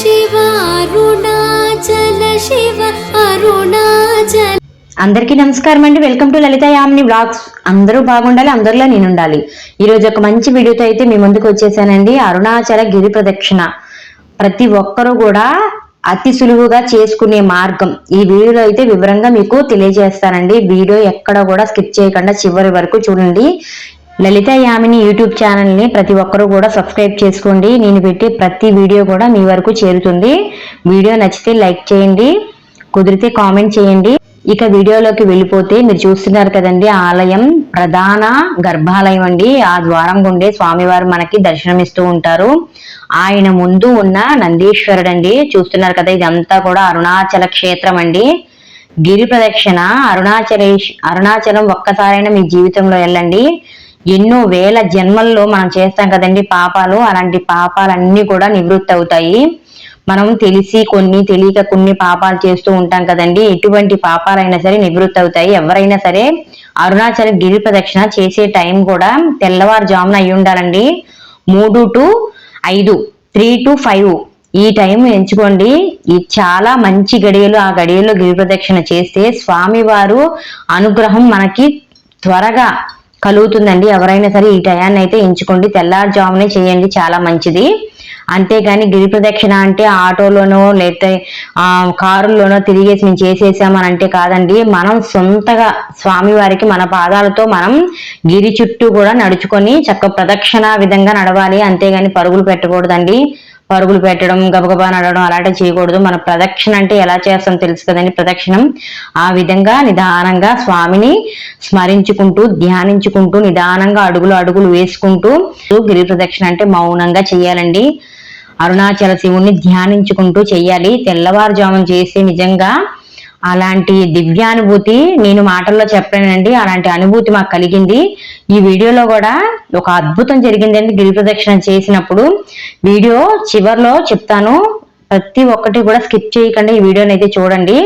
శివ అరుణాచల శివ అరుణాచల. అందరికీ నమస్కారం అండి. Welcome to Lalitha Yamini blogs అందరూ బాగుండాలి అందరిలో నేను ఉండాలి ఈరోజు ఒక మంచి వీడియోతో అయితే మీ ముందుకు వచ్చేసానండి. అరుణాచల గిరి ప్రదక్షిణ. ప్రతి ఒక్కరూ కూడా అతి సులువుగా చేసుకునే మార్గం. ఈ వీడియోలో అయితే వివరంగా మీకు తెలియజేస్తానండి. వీడియో ఎక్కడ కూడా స్కిప్ చేయకుండా చివరి వరకు చూడండి. లలిత యామిని యూట్యూబ్ ఛానల్ని ప్రతి ఒక్కరూ కూడా సబ్స్క్రైబ్ చేసుకోండి. నేను పెట్టే ప్రతి వీడియో కూడా మీ వరకు చేరుతుంది. వీడియో నచ్చితే లైక్ చేయండి. కుదిరితే కామెంట్ చేయండి. ఇక వీడియోలోకి వెళ్ళిపోతే మీరు చూస్తున్నారు కదండి ఆలయం ప్రధాన గర్భాలయం అండి. ఆ ద్వారం గుండే స్వామివారు మనకి దర్శనమిస్తూ ఉంటారు. ఆయన ముందు ఉన్న నందీశ్వరుడు అండి చూస్తున్నారు కదా ఇదంతా కూడా అరుణాచల క్షేత్రం అండి. గిరి ప్రదక్షిణ అరుణాచలేష్ అరుణాచలం ఒక్కసారైనా మీ జీవితంలో వెళ్ళండి. ఎన్నో వేల జన్మల్లో మనం చేస్తాం కదండి పాపాలు. అలాంటి పాపాలన్నీ కూడా నివృత్తి అవుతాయి మనం తెలిసి కొన్ని తెలియక కొన్ని పాపాలు చేస్తూ ఉంటాం కదండి. ఎటువంటి పాపాలైనా సరే నివృత్తి అవుతాయి ఎవరైనా సరే అరుణాచల్ గిరి ప్రదక్షిణ చేసే టైం కూడా తెల్లవారుజామున అయి ఉండాలండి. మూడు టు ఐదు త్రీ టు ఫైవ్ ఈ టైం ఎంచుకోండి. ఈ చాలా మంచి గడియలు ఆ గడియలో గిరి ప్రదక్షిణ చేస్తే స్వామివారు అనుగ్రహం మనకి త్వరగా కలుగుతుందండి. ఎవరైనా సరే ఈ టయాన్ని అయితే ఎంచుకోండి. తెల్లారుజామునే చేయండి చాలా మంచిది. అంతేగాని గిరి ప్రదక్షిణ అంటే ఆటోలోనో లేకపోతే కారులోనో తిరిగేసి మేము చేసేసామని అంటే కాదండి. మనం సొంతగా స్వామివారికి మన పాదాలతో మనం గిరి చుట్టూ కూడా నడుచుకొని చక్క ప్రదక్షిణ విధంగా నడవాలి. అంతేగాని పరుగులు పెట్టకూడదండి. పరుగులు పెట్టడం గబగబా నడవడం అలాంటివి చేయకూడదు. మన ప్రదక్షిణ అంటే ఎలా చేస్తాం తెలుసు కదండి ప్రదక్షిణం. ఆ విధంగా నిదానంగా స్వామిని స్మరించుకుంటూ ధ్యానించుకుంటూ నిదానంగా అడుగులు అడుగులు వేసుకుంటూ గిరి ప్రదక్షిణ అంటే మౌనంగా చేయాలండి. అరుణాచల శివుణ్ణి ధ్యానించుకుంటూ చేయాలి. తెల్లవారుజామున చేసి నిజంగా అలాంటి దివ్యానుభూతి నేను మాటల్లో చెప్పలేనండి. అలాంటి అనుభూతి మాకు కలిగింది. ఈ వీడియోలో కూడా ఒక అద్భుతం జరిగిందండి. గిరి ప్రదక్షిణ చేసినప్పుడు వీడియో చివర్లో చెప్తాను. ప్రతి ఒక్కటి కూడా స్కిప్ చేయకుండా. ఈ వీడియోని అయితే చూడండి.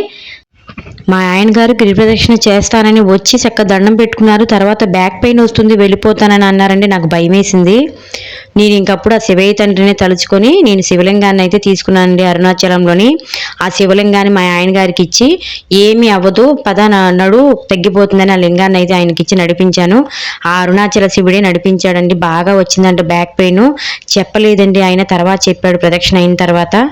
మా ఆయన గారు గిరిప్రదక్షిణ చేస్తానని వచ్చి చక్క దండం పెట్టుకున్నారు. తర్వాత బ్యాక్ పెయిన్ వస్తుంది వెళ్ళిపోతానని అన్నారండి. నాకు భయం వేసింది నేను ఇంకప్పుడు ఆ శివయ్య తండ్రిని తలుచుకొని నేను శివలింగాన్ని అయితే తీసుకున్నానండి అరుణాచలంలోని. ఆ శివలింగాన్ని మా ఆయన గారికి ఇచ్చి ఏమీ అవ్వదు పద నా- నడు తగ్గిపోతుందని ఆ లింగాన్ని అయితే ఆయనకి ఇచ్చి నడిపించాను. ఆ అరుణాచల శివుడే నడిపించాడండి బాగా వచ్చిందంట బ్యాక్ పెయిన్. చెప్పలేదండి ఆయన తర్వాత చెప్పాడు ప్రదక్షిణ అయిన తర్వాత.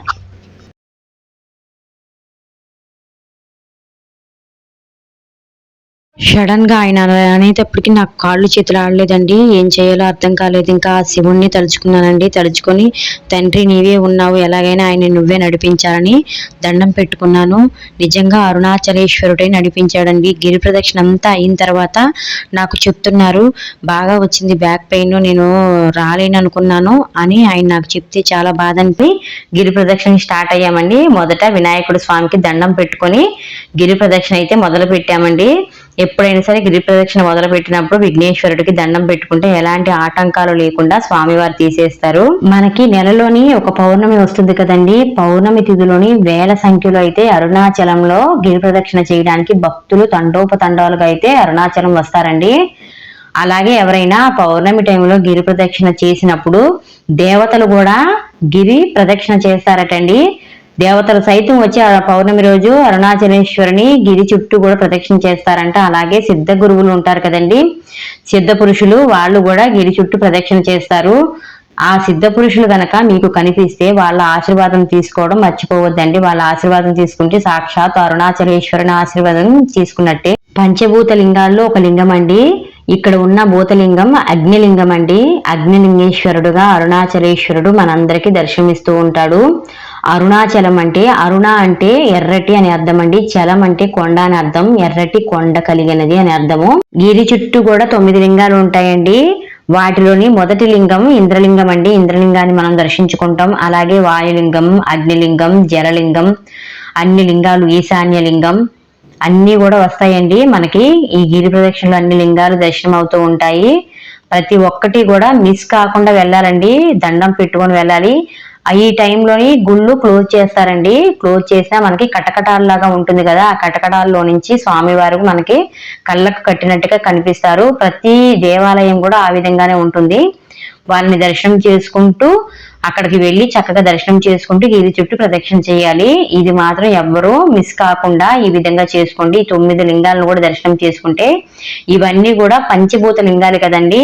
సడన్గా ఆయన అనేటప్పటికి నాకు కాళ్ళు చేతులు ఆడలేదండి. ఏం చేయాలో అర్థం కాలేదు. ఇంకా ఆ శివుణ్ణి తలుచుకున్నానండి. తలుచుకొని తండ్రి నీవే ఉన్నావు. ఎలాగైనా ఆయన నువ్వే నడిపించాలని దండం పెట్టుకున్నాను. నిజంగా అరుణాచలేశ్వరుడే నడిపించాడండి. గిరి ప్రదక్షిణ అంతా అయిన తర్వాత నాకు చెప్తున్నారు బాగా వచ్చింది బ్యాక్ పెయిన్ నేను రాలేను అనుకున్నాను అని ఆయన నాకు చెప్తే చాలా బాధ అనిపి గిరి ప్రదక్షిణ స్టార్ట్ అయ్యామండి. మొదట వినాయకుడు స్వామికి దండం పెట్టుకొని గిరి ప్రదక్షిణ అయితే మొదలు పెట్టామండి ఎప్పుడైనా సరే గిరి ప్రదక్షిణ మొదలు పెట్టినప్పుడు విఘ్నేశ్వరుడికి దండం పెట్టుకుంటే ఎలాంటి ఆటంకాలు లేకుండా స్వామివారు తీసేస్తారు. మనకి నెలలోని ఒక పౌర్ణమి వస్తుంది కదండి. పౌర్ణమి తిథిలోని వేల సంఖ్యలో అయితే అరుణాచలంలో గిరి ప్రదక్షిణ చేయడానికి భక్తులు తండోపతండాలుగా అయితే అరుణాచలం వస్తారండి. అలాగే ఎవరైనా పౌర్ణమి టైంలో గిరి ప్రదక్షిణ చేసినప్పుడు దేవతలు కూడా గిరి ప్రదక్షిణ చేస్తారటండి. దేవతలు సైతం వచ్చి ఆ పౌర్ణమి రోజు అరుణాచలేశ్వరిని గిరి చుట్టూ కూడా ప్రదక్షిణ చేస్తారంట. అలాగే సిద్ధ గురువులు ఉంటారు కదండి. సిద్ధ పురుషులు వాళ్ళు కూడా గిరి చుట్టూ ప్రదక్షిణ చేస్తారు. ఆ సిద్ధ పురుషులు గనక మీకు కనిపిస్తే వాళ్ళ ఆశీర్వాదం తీసుకోవడం మర్చిపోవద్దండి. వాళ్ళ ఆశీర్వాదం తీసుకుంటే సాక్షాత్ అరుణాచలేశ్వరుని ఆశీర్వాదం తీసుకున్నట్టే. పంచభూత లింగాల్లో ఒక లింగం అండి. ఇక్కడ ఉన్న భూతలింగం అగ్నిలింగం అండి. అగ్నిలింగేశ్వరుడుగా అరుణాచలేశ్వరుడు మనందరికీ దర్శనమిస్తూ ఉంటాడు. అరుణాచలం అంటే అరుణ అంటే ఎర్రటి అని అర్థం అండి. చలం అంటే కొండ అని అర్థం. ఎర్రటి కొండ కలిగినది అని అర్థము. గిరి చుట్టూ కూడా తొమ్మిది లింగాలు ఉంటాయండి. వాటిలోని మొదటి లింగం ఇంద్రలింగం అండి. ఇంద్రలింగాన్ని మనం దర్శించుకుంటాం. అలాగే వాయులింగం అగ్నిలింగం జలలింగం అన్ని లింగాలు ఈశాన్య లింగం అన్నీ కూడా వస్తాయండి. మనకి ఈ గిరి ప్రదక్షిణలో అన్ని లింగాలు దర్శనం అవుతూ ఉంటాయి. ప్రతి ఒక్కటి కూడా మిస్ కాకుండా వెళ్ళాలండి. దండం పెట్టుకొని వెళ్ళాలి. ఈ టైంలోని గుళ్ళు క్లోజ్ చేస్తారండి. క్లోజ్ చేసినా మనకి కటకటాల్లాగా ఉంటుంది కదా. ఆ కటకటాల్లో నుంచి స్వామివారు మనకి కళ్ళకు కట్టినట్టుగా కనిపిస్తారు. ప్రతి దేవాలయం కూడా ఆ విధంగానే ఉంటుంది. వాళ్ళని దర్శనం చేసుకుంటూ అక్కడికి వెళ్ళి చక్కగా దర్శనం చేసుకుంటూ ఇది చుట్టూ ప్రదక్షిణ చేయాలి. ఇది మాత్రం ఎవ్వరూ మిస్ కాకుండా ఈ విధంగా చేసుకోండి. తొమ్మిది లింగాలను కూడా దర్శనం చేసుకుంటే ఇవన్నీ కూడా పంచభూత లింగాలు కదండి.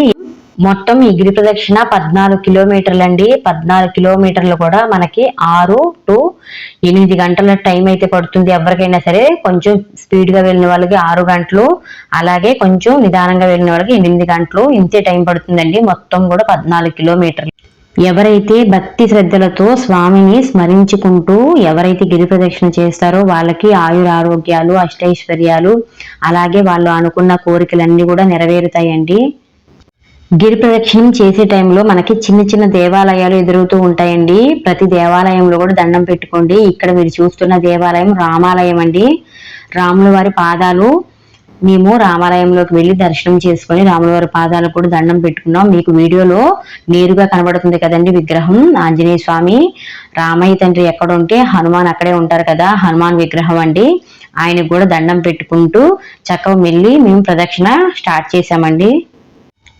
మొత్తం ఈ గిరి ప్రదక్షిణ పద్నాలుగు కిలోమీటర్లు అండి పద్నాలుగు కిలోమీటర్లు కూడా మనకి ఆరు టు ఎనిమిది గంటల టైం అయితే పడుతుంది ఎవరికైనా సరే. కొంచెం స్పీడ్గా వెళ్ళిన వాళ్ళకి ఆరు గంటలు అలాగే కొంచెం నిదానంగా వెళ్ళిన వాళ్ళకి ఎనిమిది గంటలు ఇంతే టైం పడుతుందండి. మొత్తం కూడా పద్నాలుగు కిలోమీటర్లు. ఎవరైతే భక్తి శ్రద్ధలతో స్వామిని స్మరించుకుంటూ ఎవరైతే గిరి ప్రదక్షిణ చేస్తారో వాళ్ళకి ఆయుర ఆరోగ్యాలు అష్టైశ్వర్యాలు అలాగే వాళ్ళు అనుకున్న కోరికలన్నీ కూడా నెరవేరుతాయండి. గిరి ప్రదక్షిణం చేసే టైంలో మనకి చిన్న చిన్న దేవాలయాలు ఎదురవుతూ ఉంటాయండి. ప్రతి దేవాలయంలో కూడా దండం పెట్టుకోండి. ఇక్కడ మీరు చూస్తున్న దేవాలయం రామాలయం అండి. రాముల వారి పాదాలు. మేము రామాలయంలోకి వెళ్ళి దర్శనం చేసుకొని రాముల వారి పాదాలు కూడా దండం పెట్టుకున్నాం. మీకు వీడియోలో నేరుగా కనబడుతుంది కదండి విగ్రహం. ఆంజనేయ స్వామి రామయ్య తండ్రి ఎక్కడ ఉంటే హనుమాన్ అక్కడే ఉంటారు కదా హనుమాన్ విగ్రహం అండి. ఆయనకు కూడా దండం పెట్టుకుంటూ చక్కగా వెళ్ళి మేము ప్రదక్షిణ స్టార్ట్ చేశామండి.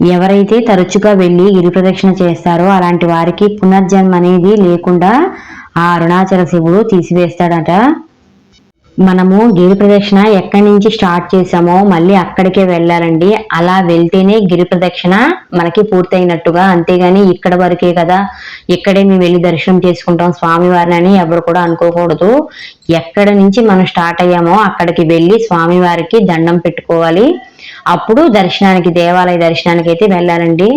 ఎవరైతే తరచుగా వెళ్ళి గిరి ప్రదక్షిణ చేస్తారో అలాంటి వారికి పునర్జన్మ అనేది లేకుండా ఆ అరుణాచల శివుడు తీసివేస్తాడట. మనము గిరి ప్రదక్షిణ ఎక్కడి నుంచి స్టార్ట్ చేసామో మళ్ళీ అక్కడికే వెళ్ళాలండి. అలా వెళ్తేనే గిరి ప్రదక్షిణ మనకి పూర్తయినట్టుగా అంతేగాని ఇక్కడ వరకే కదా. ఇక్కడే మేము వెళ్ళి దర్శనం చేసుకుంటాం స్వామివారిని అని ఎవరు కూడా అనుకోకూడదు. ఎక్కడ నుంచి మనం స్టార్ట్ అయ్యామో అక్కడికి వెళ్ళి స్వామివారికి దండం పెట్టుకోవాలి. అప్పుడు దర్శనానికి దేవాలయ దర్శనానికి అయితే వెళ్ళాలండి.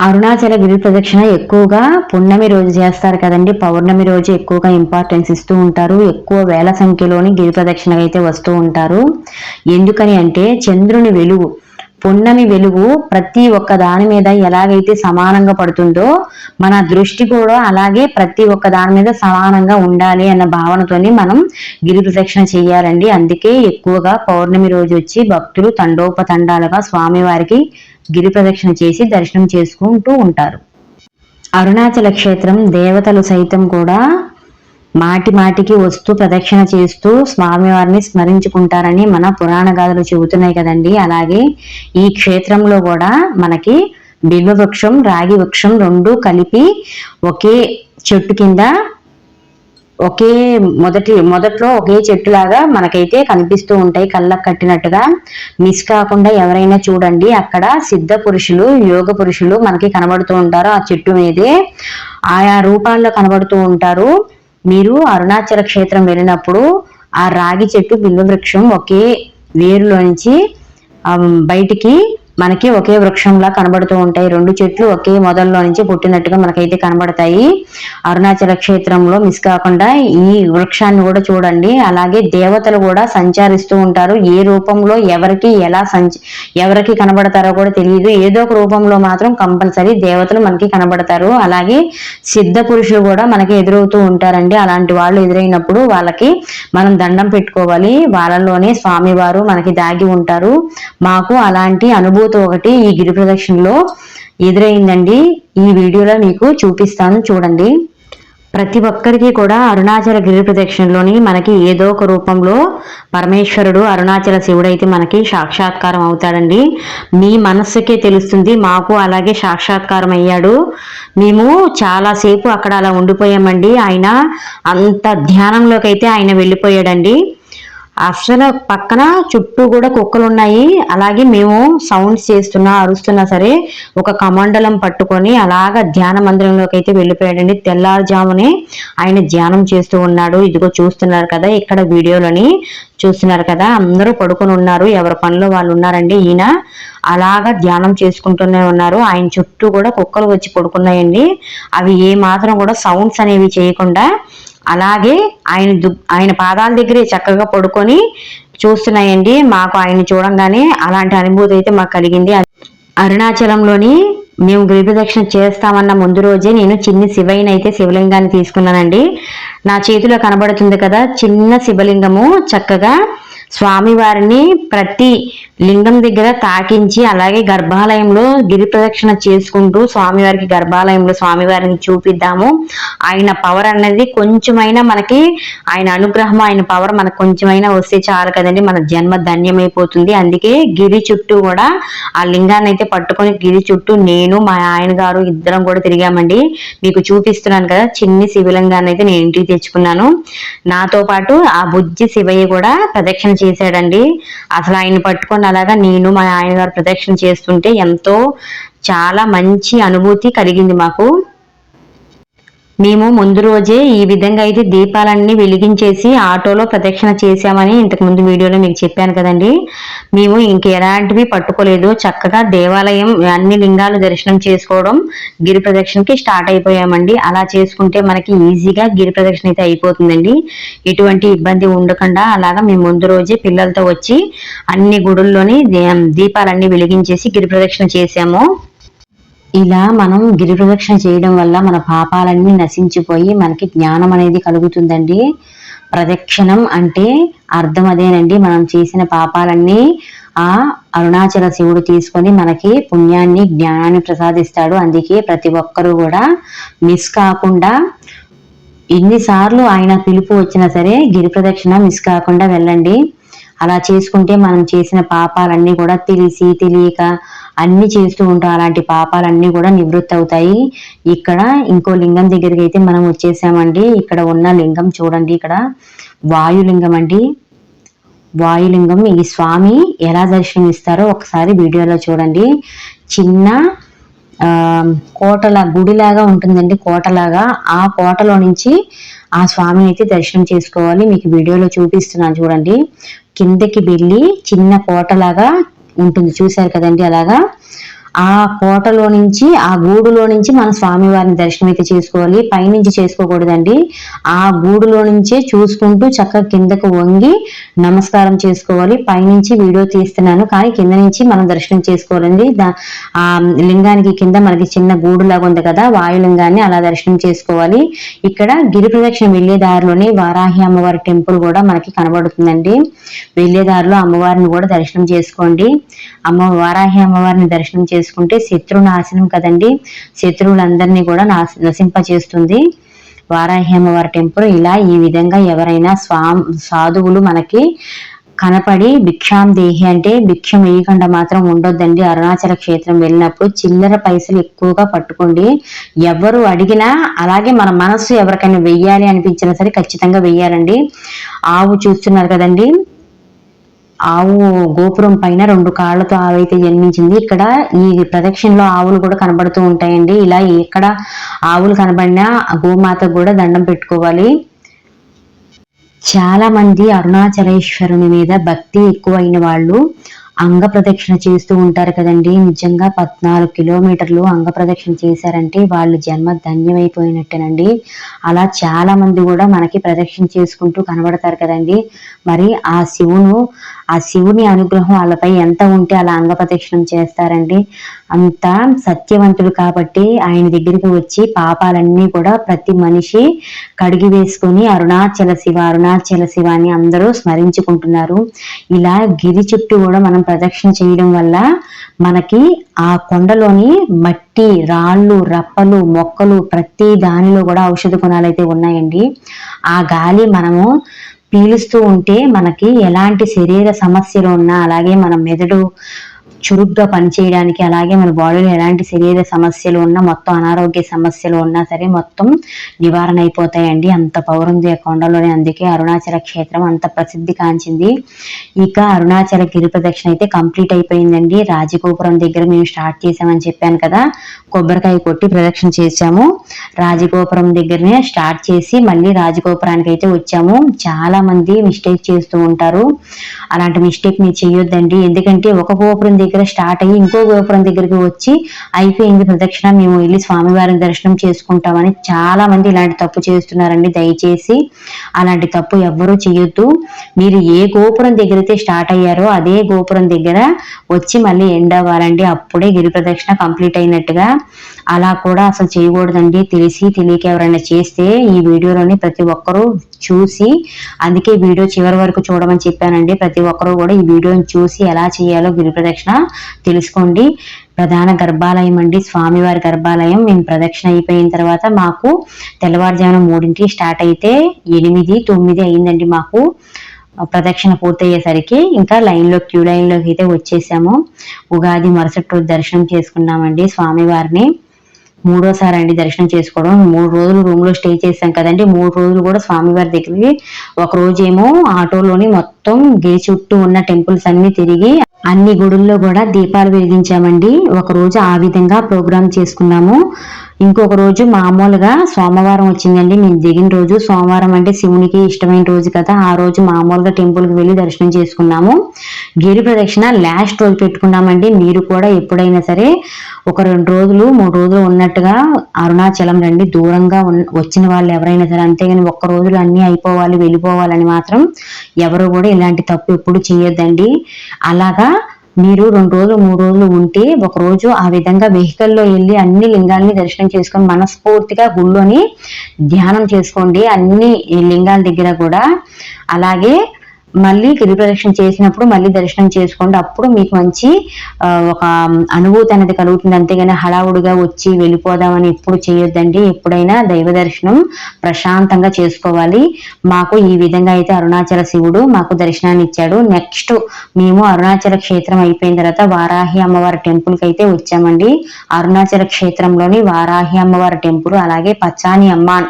అరుణాచల గిరి ప్రదక్షిణ ఎక్కువగా పున్నమి రోజు చేస్తారు కదండి. పౌర్ణమి రోజు ఎక్కువగా ఇంపార్టెన్స్ ఇస్తూ ఉంటారు. ఎక్కువ వేల సంఖ్యలోని గిరి ప్రదక్షిణ అయితే వస్తూ ఉంటారు. ఎందుకని అంటే చంద్రుని వెలుగు పున్నమి వెలుగు ప్రతి ఒక్క దాని మీద ఎలాగైతే సమానంగా పడుతుందో మన దృష్టి కూడా అలాగే ప్రతి ఒక్క దాని మీద సమానంగా ఉండాలి అన్న భావనతోని మనం గిరి ప్రదక్షిణ చేయాలండి. అందుకే ఎక్కువగా పౌర్ణమి రోజు వచ్చి భక్తులు తండోపతండాలుగా స్వామివారికి గిరి ప్రదక్షిణ చేసి దర్శనం చేసుకుంటూ ఉంటారు. అరుణాచల క్షేత్రం దేవతలు సైతం కూడా మాటి మాటికి వస్తూ ప్రదక్షిణ చేస్తూ స్వామివారిని స్మరించుకుంటారని మన పురాణ గాథలు చెబుతున్నాయి కదండి. అలాగే ఈ క్షేత్రంలో కూడా మనకి బిల్వ వృక్షం రాగి వృక్షం రెండు కలిపి ఒకే చెట్టు కింద ఒకే మొదటి మొదట్లో ఒకే చెట్టులాగా మనకైతే కనిపిస్తూ ఉంటాయి. కళ్ళకు కట్టినట్టుగా. మిస్ కాకుండా ఎవరైనా చూడండి అక్కడ సిద్ధ పురుషులు యోగ పురుషులు మనకి కనబడుతూ ఉంటారు ఆ చెట్టు మీదే. ఆయా రూపాల్లో కనబడుతూ ఉంటారు. మీరు అరుణాచల క్షేత్రం వెళ్ళినప్పుడు ఆ రాగి చెట్టు బిల్వ వృక్షం ఒకే వేరులో నుంచి బయటికి మనకి ఒకే వృక్షంలా కనబడుతూ ఉంటాయి. రెండు చెట్లు ఒకే మొదల్లో నుంచి పుట్టినట్టుగా మనకైతే కనబడతాయి. అరుణాచల క్షేత్రంలో మిస్ కాకుండా ఈ వృక్షాన్ని కూడా చూడండి. అలాగే దేవతలు కూడా సంచరిస్తూ ఉంటారు. ఏ రూపంలో ఎవరికి ఎలా సంచ ఎవరికి కనబడతారో కూడా తెలియదు. ఏదో ఒక రూపంలో మాత్రం కంపల్సరీ దేవతలు మనకి కనబడతారు. అలాగే సిద్ధ పురుషులు కూడా మనకి ఎదురవుతూ ఉంటారండి. అలాంటి వాళ్ళు ఎదురైనప్పుడు వాళ్ళకి మనం దండం పెట్టుకోవాలి. వాళ్ళలోనే స్వామివారు మనకి దాగి ఉంటారు. మాకు అలాంటి అనుభూతి ఒకటి ఈ గిరి ప్రదక్షిణలో ఎదురైందండి. ఈ వీడియోలో మీకు చూపిస్తాను చూడండి. ప్రతి ఒక్కరికి కూడా అరుణాచల గిరి ప్రదక్షిణలోని మనకి ఏదో ఒక రూపంలో పరమేశ్వరుడు అరుణాచల శివుడు అయితే మనకి సాక్షాత్కారం అవుతాడండి. మీ మనస్సుకే తెలుస్తుంది మాకు అలాగే సాక్షాత్కారం అయ్యాడు. మేము చాలాసేపు అక్కడ అలా ఉండిపోయామండి. ఆయన అంత ధ్యానంలోకి అయితే ఆయన వెళ్ళిపోయాడండి. అసలు పక్కన చుట్టూ కూడా కుక్కలు ఉన్నాయి అలాగే మేము సౌండ్స్ చేస్తున్నా అరుస్తున్నా సరే ఒక కమండలం పట్టుకొని అలాగా ధ్యాన మందిరంలోకి అయితే వెళ్ళిపోయాడండి. తెల్లారుజామునే ఆయన ధ్యానం చేస్తూ ఉన్నాడు. ఇదిగో చూస్తున్నారు కదా ఇక్కడ వీడియోలని చూస్తున్నారు కదా. అందరూ పడుకొని ఉన్నారు. ఎవరి పనిలో వాళ్ళు ఉన్నారండి ఈయన. అలాగా ధ్యానం చేసుకుంటూనే ఉన్నారు. ఆయన చుట్టూ కూడా కుక్కలు వచ్చి పడుకున్నాయండి. అవి ఏ మాత్రం కూడా సౌండ్స్ అనేవి చేయకుండా అలాగే ఆయన దు ఆయన పాదాల దగ్గరే చక్కగా పడుకొని చూస్తున్నాయండి మాకు ఆయన చూడంగానే అలాంటి అనుభూతి అయితే మాకు కలిగింది. అరుణాచలంలోని మేము గృహప్రదక్షిణ చేస్తామన్న ముందు రోజే నేను చిన్ని శివయ్యని అయితే శివలింగాన్ని తీసుకున్నానండి. నా చేతిలో కనబడుతుంది కదా చిన్న శివలింగము చక్కగా స్వామివారిని ప్రతి లింగం దగ్గర తాకించి అలాగే గర్భాలయంలో గిరి ప్రదక్షిణ చేసుకుంటూ స్వామివారికి గర్భాలయంలో స్వామివారిని చూపిద్దాము. ఆయన పవర్ అనేది కొంచెమైనా మనకి ఆయన అనుగ్రహం ఆయన పవర్ మనకు కొంచెమైనా వస్తే చాలు కదండి. మన జన్మ ధన్యమైపోతుంది. అందుకే గిరి చుట్టూ కూడా ఆ లింగాన్ని అయితే పట్టుకొని గిరి చుట్టూ నేను మా ఆయన గారు ఇద్దరం కూడా తిరిగామండి. మీకు చూపిస్తున్నాను కదా చిన్ని శివలింగాన్ని అయితే నేను ఇంటికి తెచ్చుకున్నాను. నాతో పాటు ఆ బుజ్జి శివయ్య కూడా ప్రదక్షిణ చేశాడండి. అసలు ఆయన పట్టుకొని అలాగా నేను మా ఆయన గారు ప్రదక్షిణ చేస్తుంటే ఎంతో చాలా మంచి అనుభూతి కలిగింది మాకు. మేము ముందు రోజే ఈ విధంగా అయితే దీపాలన్నీ వెలిగించేసి ఆటోలో ప్రదక్షిణ చేశామని ఇంతకు ముందు వీడియోలో మీకు చెప్పాను కదండి. మేము ఇంకెలాంటివి పట్టుకోలేదు. చక్కగా దేవాలయం అన్ని లింగాలు దర్శనం చేసుకోవడం గిరి ప్రదక్షిణకి స్టార్ట్ అయిపోయామండి. అలా చేసుకుంటే మనకి ఈజీగా గిరి ప్రదక్షిణ అయితే అయిపోతుందండి. ఎటువంటి ఇబ్బంది ఉండకుండా అలాగా మేము ముందు రోజే పిల్లలతో వచ్చి అన్ని గుడుల్లోని దీపాలన్నీ వెలిగించేసి గిరి ప్రదక్షిణ చేశాము. ఇలా మనం గిరి ప్రదక్షిణ చేయడం వల్ల మన పాపాలన్నీ నశించిపోయి మనకి జ్ఞానం అనేది కలుగుతుందండి. ప్రదక్షిణం అంటే అర్థం అదేనండి. మనం చేసిన పాపాలన్నీ ఆ అరుణాచల శివుడు తీసుకొని మనకి పుణ్యాన్ని జ్ఞానాన్ని ప్రసాదిస్తాడు. అందుకే ప్రతి ఒక్కరూ కూడా మిస్ కాకుండా ఎన్నిసార్లు ఆయన పిలుపు వచ్చినా సరే గిరి ప్రదక్షిణ మిస్ కాకుండా వెళ్ళండి. అలా చేసుకుంటే మనం చేసిన పాపాలన్నీ కూడా తెలిసి తెలియక అన్ని చేస్తూ ఉంటాం. అలాంటి పాపాలన్నీ కూడా నివృత్తి అవుతాయి. ఇక్కడ ఇంకో లింగం దగ్గరికి అయితే మనం వచ్చేసామండి. ఇక్కడ ఉన్న లింగం చూడండి ఇక్కడ. వాయులింగం అండి. వాయులింగం ఈ స్వామి ఎలా దర్శనం ఇస్తారో ఒకసారి వీడియోలో చూడండి. చిన్న ఆ కోటల గుడిలాగా ఉంటుందండి కోటలాగా. ఆ కోటలో నుంచి ఆ స్వామిని అయితే దర్శనం చేసుకోవాలి. మీకు వీడియోలో చూపిస్తున్నాను చూడండి. కిందకి వెళ్ళి చిన్న కోటలాగా ఉంటుంది. చూశారు కదండి అలాగా? ఆ కోటలో నుంచి ఆ గూడులో నుంచి మన స్వామివారిని దర్శనం అయితే చేసుకోవాలి. పైనుంచి చేసుకోకూడదండి. ఆ గూడులో నుంచే చూసుకుంటూ చక్కగా కిందకు వంగి నమస్కారం చేసుకోవాలి. పైనుంచి వీడియో తీస్తున్నాను కానీ కింద నుంచి మనం దర్శనం చేసుకోవాలండి. దా- ఆ లింగానికి కింద మనకి చిన్న గూడు లాగా ఉంది కదా వాయులింగాన్ని అలా దర్శనం చేసుకోవాలి. ఇక్కడ గిరి ప్రదక్షిణ వెళ్ళే దారిలోనే వారాహి అమ్మవారి టెంపుల్ కూడా మనకి కనబడుతుందండి. వెళ్ళే దారిలో అమ్మవారిని కూడా దర్శనం చేసుకోండి. అమ్మ వారాహి అమ్మవారిని దర్శనం చేసుకుంటే శత్రు నాశనం కదండి. శత్రువులందరినీ కూడా నాశ నశింపచేస్తుంది. వారాహి అమ్మవారి టెంపుల్ ఇలా ఈ విధంగా ఎవరైనా స్వా సాధువులు మనకి కనపడి భిక్షాం దేహి అంటే భిక్షం వేయకుండా మాత్రం ఉండొద్దండి. అరుణాచల క్షేత్రం వెళ్ళినప్పుడు చిల్లర పైసలు ఎక్కువగా పట్టుకోండి. ఎవరు అడిగినా అలాగే మన మనస్సు ఎవరికైనా వెయ్యాలి అనిపించినా సరే ఖచ్చితంగా వెయ్యాలండి. ఆవు చూస్తున్నారు కదండి. ఆవు గోపురం పైన రెండు కాళ్ళతో ఆవు అయితే జన్మించింది. ఇక్కడ ఈ ప్రదక్షిణలో ఆవులు కూడా కనబడుతూ ఉంటాయండి. ఇలా ఎక్కడ ఆవులు కనబడినా గోమాత గోమాతకు కూడా దండం పెట్టుకోవాలి. చాలా మంది అరుణాచలేశ్వరుని మీద భక్తి ఎక్కువైన వాళ్ళు అంగ ప్రదక్షిణ చేస్తూ ఉంటారు కదండి. నిజంగా పద్నాలుగు కిలోమీటర్లు అంగ ప్రదక్షిణ చేశారంటే వాళ్ళు జన్మ ధన్యమైపోయినట్టేనండి. అలా చాలా మంది కూడా మనకి ప్రదక్షిణ చేసుకుంటూ కనబడతారు కదండి. మరి ఆ శివును ఆ శివుని అనుగ్రహం వాళ్ళపై ఎంత ఉంటే అలా అంగ ప్రదక్షిణం చేస్తారండి అంత సత్యవంతుడు కాబట్టి ఆయన దగ్గరికి వచ్చి పాపాలన్నీ కూడా ప్రతి మనిషి కడిగి వేసుకొని అరుణాచల శివ అరుణాచల శివ అని అందరూ స్మరించుకుంటున్నారు. ఇలా గిరి చుట్టూ కూడా మనం ప్రదక్షిణ చేయడం వల్ల మనకి ఆ కొండలోని మట్టి రాళ్ళు రప్పలు మొక్కలు ప్రతి దానిలో కూడా ఔషధ గుణాలు అయితే ఉన్నాయండి. ఆ గాలి మనము పీలుస్తూ ఉంటే మనకి ఎలాంటి శరీర సమస్యలు ఉన్నా అలాగే మన మెదడు చురుగ్గా పనిచేయడానికి అలాగే మన బాడీలో ఎలాంటి శరీర సమస్యలు ఉన్నా మొత్తం అనారోగ్య సమస్యలు ఉన్నా సరే మొత్తం నివారణ అయిపోతాయండి. అంత పవర్ ఉంది ఆ కొండలోనే. అందుకే అరుణాచల క్షేత్రం అంత ప్రసిద్ధి కాంచింది. ఇక అరుణాచల గిరి ప్రదక్షిణ అయితే కంప్లీట్ అయిపోయిందండి. రాజగోపురం దగ్గర మేము స్టార్ట్ చేసామని చెప్పాను కదా కొబ్బరికాయ కొట్టి ప్రదక్షిణ చేశాము. రాజగోపురం దగ్గరనే స్టార్ట్ చేసి మళ్ళీ రాజగోపురానికి అయితే వచ్చాము. చాలా మంది మిస్టేక్ చేస్తూ ఉంటారు. అలాంటి మిస్టేక్ మీరు చేయొద్దండి. ఎందుకంటే ఒక గోపురం దగ్గర దగ్గర స్టార్ట్ అయ్యి ఇంకో గోపురం దగ్గరికి వచ్చి అయిపోయింది. ప్రదక్షిణ మేము వెళ్ళి స్వామివారిని దర్శనం చేసుకుంటామని చాలా మంది ఇలాంటి తప్పు చేస్తున్నారండి. దయచేసి అలాంటి తప్పు ఎవ్వరూ చేయొద్దు. మీరు ఏ గోపురం దగ్గర అయితే స్టార్ట్ అయ్యారో అదే గోపురం దగ్గర వచ్చి మళ్ళీ ఎండ్ అవ్వాలండి. అప్పుడే గిరి ప్రదక్షిణ కంప్లీట్ అయినట్టుగా అలా కూడా అసలు చేయకూడదండి. తెలిసి తెలియక ఎవరైనా చేస్తే ఈ వీడియోలోని ప్రతి ఒక్కరూ చూసి అందుకే వీడియో చివరి వరకు చూడమని చెప్పానండి. ప్రతి ఒక్కరూ కూడా ఈ వీడియోని చూసి ఎలా చేయాలో గిరి ప్రదక్షిణ తెలుసుకోండి. ప్రధాన గర్భాలయం అండి. స్వామివారి గర్భాలయం మేము ప్రదక్షిణ అయిపోయిన తర్వాత మాకు తెల్లవారుజామున మూడింటికి స్టార్ట్ అయితే ఎనిమిది తొమ్మిది అయిందండి మాకు. ప్రదక్షిణ పూర్తయ్యేసరికి ఇంకా లైన్లో క్యూ లైన్లోకి అయితే వచ్చేసాము. ఉగాది మరుసటి రోజు దర్శనం చేసుకున్నామండి స్వామివారిని. మూడోసారి అండి దర్శనం చేసుకోవడం. మూడు రోజులు రూమ్లో స్టే చేశాం కదండి. మూడు రోజులు కూడా స్వామివారి దగ్గరికి ఒక రోజేమో ఆటోలోని మొత్తం గిరి చుట్టూ ఉన్న టెంపుల్స్ అన్ని తిరిగి అన్ని గుడుల్లో కూడా దీపాలు వెలిగించామండి. ఒక రోజు ఆ విధంగా ప్రోగ్రామ్ చేసుకున్నాము. ఇంకొక రోజు మామూలుగా సోమవారం వచ్చిందండి. మేము దిగిన రోజు సోమవారం అంటే శివునికి ఇష్టమైన రోజు కదా. ఆ రోజు మామూలుగా టెంపుల్కి వెళ్ళి దర్శనం చేసుకున్నాము. గిరి ప్రదక్షిణ లాస్ట్ రోజు పెట్టుకున్నామండి. మీరు కూడా ఎప్పుడైనా సరే ఒక రెండు రోజులు మూడు రోజులు ఉన్నట్టుగా అరుణాచలం రండి. దూరంగా ఉన్న- వచ్చిన వాళ్ళు ఎవరైనా సరే అంతేగాని ఒక్క రోజులు అన్నీ అయిపోవాలి వెళ్ళిపోవాలని మాత్రం ఎవరు కూడా ఇలాంటి తప్పు ఎప్పుడు చేయొద్దండి. అలాగా మీరు రెండు రోజులు మూడు రోజులు ఉంటే ఒక రోజు ఆ విధంగా వెహికల్లో వెళ్ళి అన్ని లింగాల్ని దర్శనం చేసుకొని మనస్ఫూర్తిగా గుళ్ళోని ధ్యానం చేసుకోండి. అన్ని ఈ లింగాల దగ్గర కూడా. అలాగే మళ్ళీ గిరి ప్రదక్షిణ చేసినప్పుడు మళ్ళీ దర్శనం చేసుకోండి. అప్పుడు మీకు మంచి ఒక అనుభూతి అనేది కలుగుతుంది. అంతేగాని హడావుడిగా వచ్చి వెళ్ళిపోదామని ఎప్పుడు చేయొద్దండి. ఎప్పుడైనా దైవ దర్శనం ప్రశాంతంగా చేసుకోవాలి. మాకు ఈ విధంగా అయితే అరుణాచల శివుడు మాకు దర్శనాన్ని ఇచ్చాడు. నెక్స్ట్ మేము అరుణాచల క్షేత్రం అయిపోయిన తర్వాత వారాహి అమ్మవారి టెంపుల్కి అయితే వచ్చామండి. అరుణాచల క్షేత్రంలోని వారాహి అమ్మవారి టెంపుల్ అలాగే పచ్చాని అమ్మాన్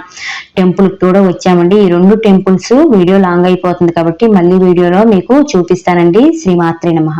టెంపుల్ కూడా వచ్చామండి. ఈ రెండు టెంపుల్స్ వీడియో లాంగ్ అయిపోతుంది కాబట్టి మళ్ళీ వీడియోలో మీకు చూపిస్తానండి. శ్రీమాత్రి నమః.